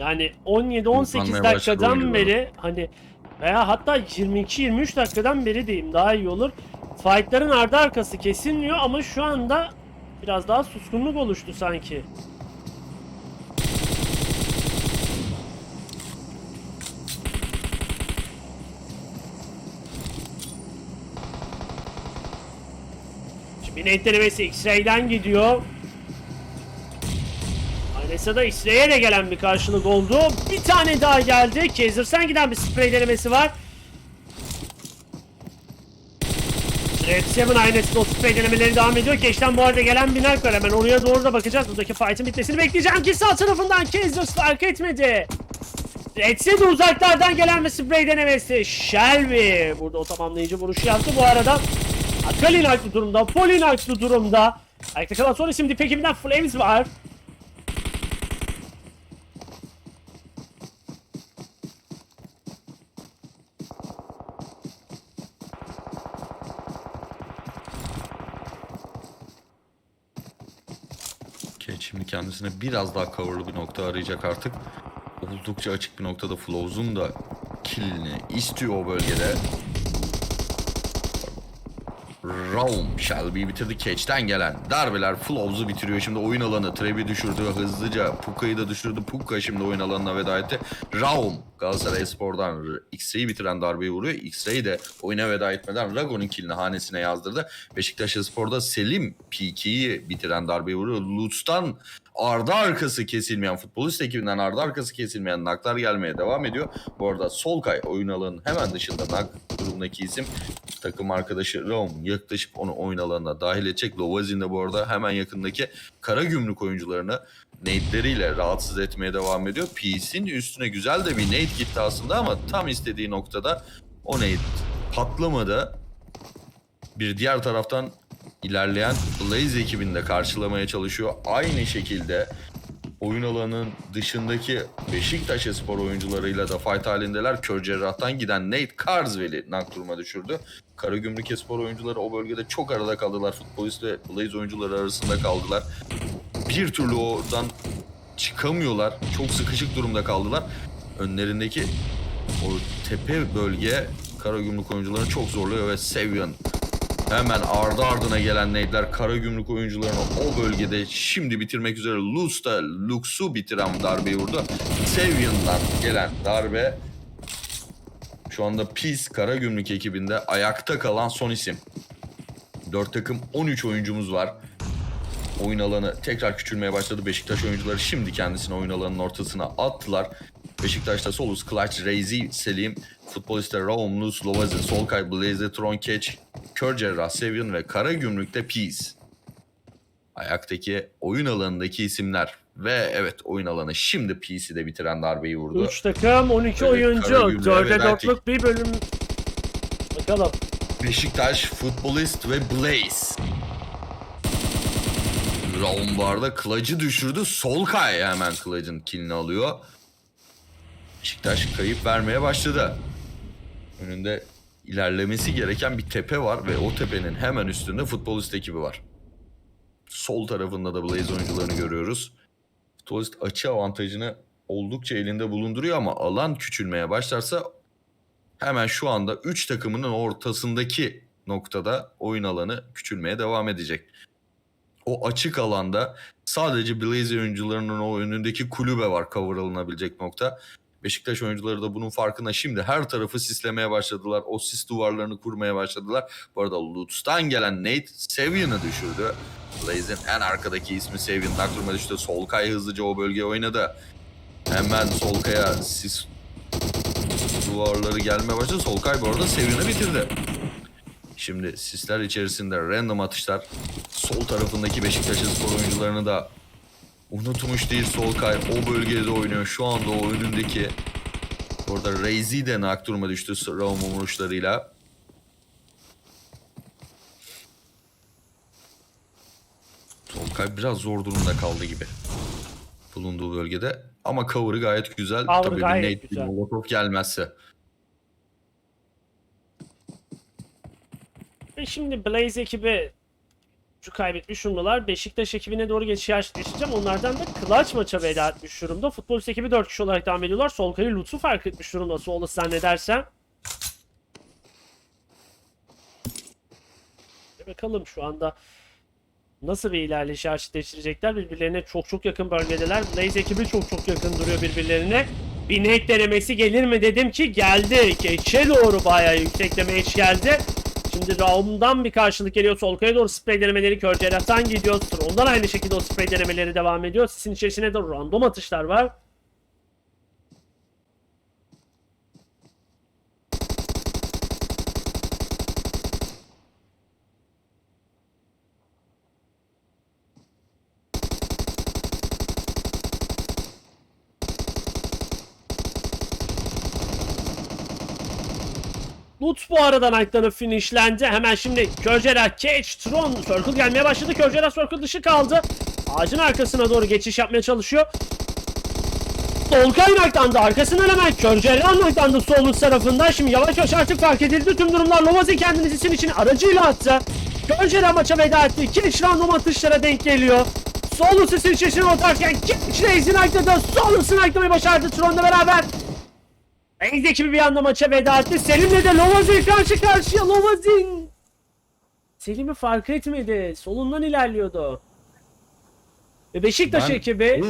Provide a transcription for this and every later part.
Yani 17-18 Utanmaya dakikadan başladı beri hani veya hatta 22-23 dakikadan beri diyeyim daha iyi olur. Fightların ardı arkası kesilmiyor ama şu anda biraz daha suskunluk oluştu sanki. Şimdi net denemesi X-Ray'den gidiyor. Aynısında X-Ray'e de gelen bir karşılık oldu. Bir tane daha geldi. Kaiser'san giden bir spray denemesi var. Red Seven aynısında o spray denemeleri devam ediyor. Keşten bu arada gelen bir nak var. Hemen oraya doğru da bakacağız. Buradaki fight'ın bitmesini bekleyeceğim ki sağ tarafından Kaiser fark etmedi. Redse de uzaklardan gelen bir spray denemesi. Shelby burada o tamamlayıcı vuruşu yaptı. Bu arada Kalin haklı durumda. Polin haklı durumda. Ayakta kalan son isim Dip Flames var. Şimdi kendisine biraz daha coverlı bir nokta arayacak artık. Oldukça açık bir noktada Flows'un da killini istiyor o bölgede. Raum Shelby bitirdi. Cage'den gelen darbeler Flows'u bitiriyor. Şimdi oyun alanı Trevi düşürdü. Hızlıca Puka'yı da düşürdü. Puka şimdi oyun alanına veda etti. Raum Galatasaray Spor'dan X-Ray'i bitiren darbeyi vuruyor. X-Ray de oyuna veda etmeden Ragon'un killini hanesine yazdırdı. Beşiktaş Spor'da Selim Piki'yi bitiren darbeyi vuruyor. Lutz'tan ardı arkası kesilmeyen futbolist ekibinden ardı arkası kesilmeyen naklar gelmeye devam ediyor. Bu arada Solkay oyun alanının hemen dışında nak durumdaki isim takım arkadaşı Raum yaklaşıp onu oyun alanına dahil edecek. Lovazin de bu arada hemen yakındaki kara gümrük oyuncularını nade'leriyle rahatsız etmeye devam ediyor. PC'nin üstüne güzel de bir nade gitti aslında ama tam istediği noktada o nade patlamadı. Bir diğer taraftan ilerleyen Blaze ekibini de karşılamaya çalışıyor. Aynı şekilde oyun alanının dışındaki Beşiktaş spor oyuncularıyla da fight halindeler. Kör cerrahtan giden Nate Carswell'i nak duruma düşürdü. Karagümrük spor oyuncuları o bölgede çok arada kaldılar. Futbolist ve Blaze oyuncuları arasında kaldılar. Bir türlü oradan çıkamıyorlar. Çok sıkışık durumda kaldılar. Önlerindeki o tepe bölge Karagümrük oyuncularını çok zorluyor ve Sevian Hemen ardı ardına gelen nade'ler kara gümrük oyuncularını o bölgede şimdi bitirmek üzere Luz da Lux'u bitiren darbeyi vurdu. Sevian'dan gelen darbe şu anda Peace kara gümrük ekibinde ayakta kalan son isim. 4 takım 13 oyuncumuz var. Oyun alanı tekrar küçülmeye başladı. Beşiktaş oyuncuları şimdi kendisini oyun alanının ortasına attılar. Beşiktaş'ta Solus, Clutch, Reizi, Selim, futboliste Raum, Luz, Lovazin, Solkay, Blaze, Tron, Keç, Kör Cerrah, Sevian ve Kara Gümrük'te Peace. Ayaktaki oyun alanındaki isimler. Ve evet oyun alanı şimdi Peace'i de bitiren darbeyi vurdu. 3 takım 12 Evet, oyuncu. Karagümrük'e 4'e veda 4'lük bir bölüm. Bakalım. Beşiktaş, Futbolist ve Blaze. Arada Clutch'ı düşürdü. Solkay hemen Clutch'ın killini alıyor. Beşiktaş kayıp vermeye başladı. Önünde ilerlemesi gereken bir tepe var ve o tepenin hemen üstünde futbolist ekibi var. Sol tarafında da Blaze oyuncularını görüyoruz. Futbolist açı avantajını oldukça elinde bulunduruyor ama alan küçülmeye başlarsa hemen şu anda 3 takımının ortasındaki noktada oyun alanı küçülmeye devam edecek. O açık alanda sadece Blaze oyuncularının o önündeki kulübe var cover alınabilecek nokta. Beşiktaş oyuncuları da bunun farkında. Şimdi her tarafı sislemeye başladılar. O sis duvarlarını kurmaya başladılar. Bu arada Lutz'tan gelen Nate Sevian'ı düşürdü. Blaze'in en arkadaki ismi Sevian. Aklıma düştü. Solkay hızlıca o bölgeye oynadı. Hemen Solkay'a sis duvarları gelmeye başladı. Solkay bu arada Sevian'ı bitirdi. Şimdi sisler içerisinde random atışlar. Sol tarafındaki Beşiktaş spor oyuncularını da unutmuş değil Solkay. O bölgede oynuyor. Şu anda o önündeki Orada Reizi de nak duruma düştü Raum vuruşlarıyla. Solkay biraz zor durumda kaldı gibi. Bulunduğu bölgede. Ama cover'ı gayet güzel. Cover'ı Tabii gayet bir Nate güzel. Molotov gelmezse. Ve şimdi Blaze ekibi Şu kaybetmiş durumdalar. Beşiktaş ekibine doğru geçiş gerçekleştireceğim. Onlardan da Kılaç maça veda etmiş durumda. Futbol ekibi 4 kişi olarak devam ediyorlar. Solkay'ı Lutfu fark etmiş durumda. Solda zannedersem. Bakalım şu anda nasıl bir ilerleyiş gerçekleştirecekler. Birbirlerine çok çok yakın bölgedeler. Blaze ekibi çok çok yakın duruyor birbirlerine. Bir net denemesi gelir mi dedim ki geldi. Geçe doğru bayağı yüksek demeç geldi. Şimdi Raum'dan bir karşılık geliyor. Solkaya doğru sprey denemeleri Kör Cerrah'tan gidiyor. Ondan aynı şekilde o sprey denemeleri devam ediyor. Sisin içerisine de random atışlar var. Lut bu arada Knight'ların finishlendi. Hemen şimdi Körcerah, Cage, Tron, Circle gelmeye başladı. Körcerah Circle dışı kaldı. Ağacın arkasına doğru geçiş yapmaya çalışıyor. Solkay Knight'tan da arkasından hemen Körcerah Knight'tan da Solus tarafından. Şimdi yavaş yavaş artık fark edildi. Tüm durumlar Lovazi kendini isim için aracıyla attı. Körcerah maça veda etti. Cage random atışlara denk geliyor. Solus isim içerisine atarken Cage Raze'in Knight'da Solus'un Knight'lamayı başardı Tron'la beraber. Reis ekibi bir anda maça veda etti. Selim'le de Lovazin karşı karşıya. Lovazin. Selim'i fark etmedi. Solundan ilerliyordu. Ve Beşiktaş Ben- ekibi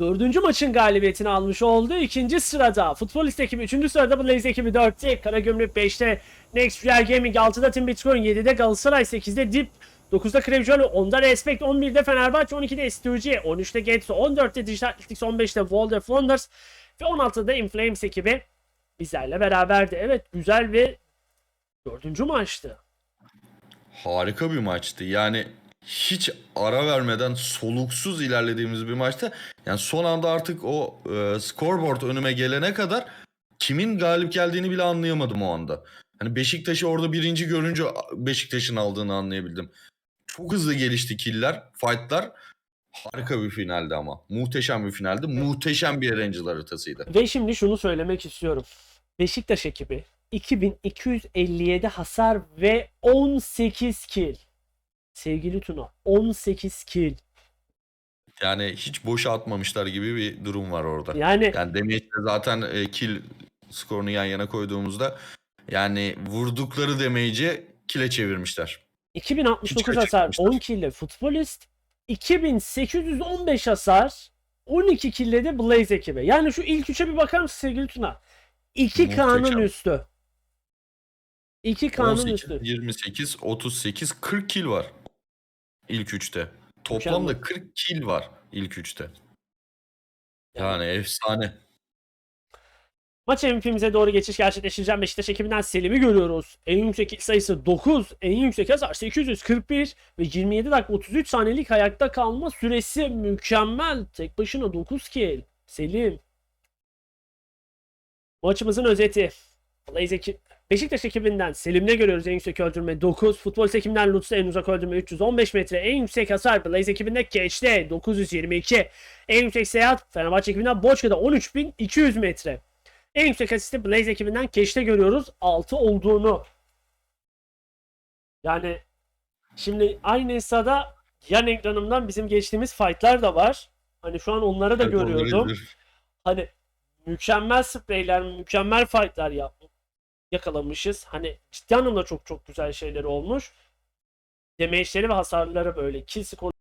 dördüncü maçın galibiyetini almış oldu. İkinci sırada Futbolist ekibi, üçüncü sırada Blaze ekibi 4'te, Karagümrük 5'te, Next Real Gaming 6'da Team Bitcoin 7'de Galatasaray 8'de Dip 9'da Krevcioğlu, 10'da Respect, 11'de Fenerbahçe, 12'de STUG, 13'te Getso, 14'te Digital Athletics, 15'te World of Wonders ve 16'da Inflames ekibi bizlerle beraberdi. Evet güzel ve dördüncü maçtı. harika bir maçtı. Yani hiç ara vermeden soluksuz ilerlediğimiz bir maçtı. Yani son anda artık o e, scoreboard önüme gelene kadar kimin galip geldiğini bile anlayamadım o anda. Hani Beşiktaş'ı orada birinci görünce Beşiktaş'ın aldığını anlayabildim. Çok hızlı gelişti killer, fightlar. Harika bir finaldi ama. Muhteşem bir finaldi. Muhteşem bir Erangel haritasıydı. Ve şimdi şunu söylemek istiyorum. Beşiktaş ekibi 2257 hasar ve 18 kill. Sevgili Tuna 18 kill. Yani hiç boşa atmamışlar gibi bir durum var orada. Yani Yani Damage'de zaten e, kill skorunu yan yana koyduğumuzda yani vurdukları damage'i kill'e çevirmişler. 2069 Hiç hasar kaçırmamışlar. 10 kill ile futbolist 2815 hasar 12 kill ile de Blaze ekibi. Yani şu ilk üçe bir bakar mısın sevgili Tuna? 2K'nın Muhteşem. üstü. 2K'nın 18, üstü. 28, 38, 40 kill var ilk üçte. Toplamda Mükemmel. 40 kill var ilk üçte. Yani efsane. Maç MVP'mize doğru geçiş gerçekleştireceğim. Beşiktaş ekibinden Selim'i görüyoruz. En yüksek sayısı 9. En yüksek hasar 841 ve 27 dakika 33 saniyelik ayakta kalma süresi mükemmel. Tek başına 9 kill. Selim. Maçımızın özeti. Beşiktaş ekibinden Selim'de görüyoruz en yüksek öldürme 9. Futbol ekibinden Lutz'ta en uzak öldürme 315 metre. En yüksek hasar Blaze ekibinde Keç'te 922. En yüksek seyahat Fenerbahçe ekibinden Boçka'da 13200 metre. En yüksek asisti Blaze ekibinden Keş'te görüyoruz 6 olduğunu. Yani şimdi aynı hesada yan ekranımdan bizim geçtiğimiz fightlar da var. Hani şu an onları da Evet, görüyordum. Hani mükemmel spreyler, mükemmel fightlar yap yakalamışız. Hani ciddi anlamda çok çok güzel şeyler olmuş. Damage'leri ve hasarları böyle kill score